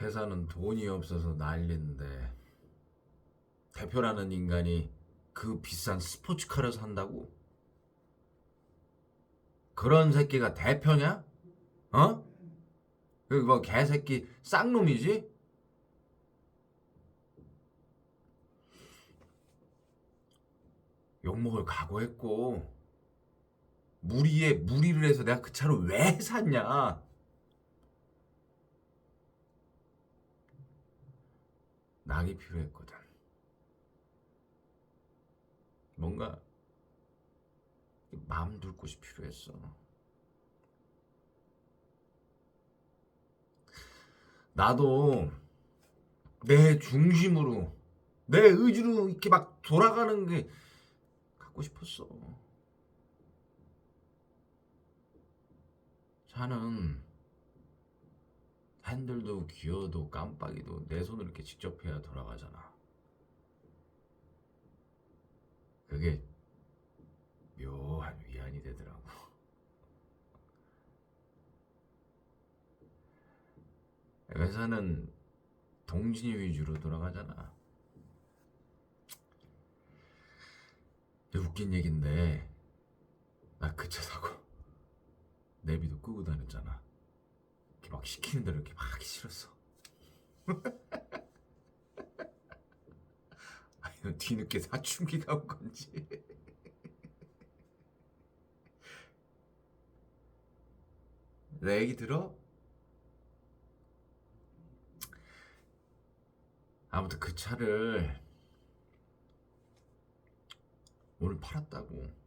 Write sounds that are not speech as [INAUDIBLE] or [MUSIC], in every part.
회사는 돈이 없어서 난리인데 대표라는 인간이 그 비싼 스포츠카를 산다고? 그런 새끼가 대표냐? 어? 그뭐 개새끼 쌍놈이지? 욕먹을 각오했고 무리에 무리를 해서 내가 그 차를 왜 샀냐? 낙이 필요했거든. 뭔가 마음 둘 곳이 필요했어. 나도 내 중심으로 내 의지로 이렇게 막 돌아가는 게 갖고 싶었어. 차는 핸들도 기어도 깜빡이도 내 손으로 이렇게 직접 해야 돌아가잖아. 그게 묘한 위안이 되더라고. [LAUGHS] 회사는 동진이 위주로 돌아가잖아. 웃긴 얘긴데 나 그 차 사고 [LAUGHS] 내비도 끄고 다녔잖아. 이렇게 막 시키는 대로 이렇게 막 하기 싫었어. [LAUGHS] 아니 뒤늦게 사춘기가 온 건지. 내 얘기 들어? 아무튼 그 차를 오늘 팔았다고.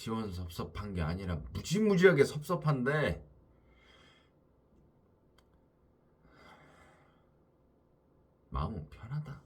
시원섭섭한 게 아니라 무지무지하게 섭섭한데 마음은 편하다.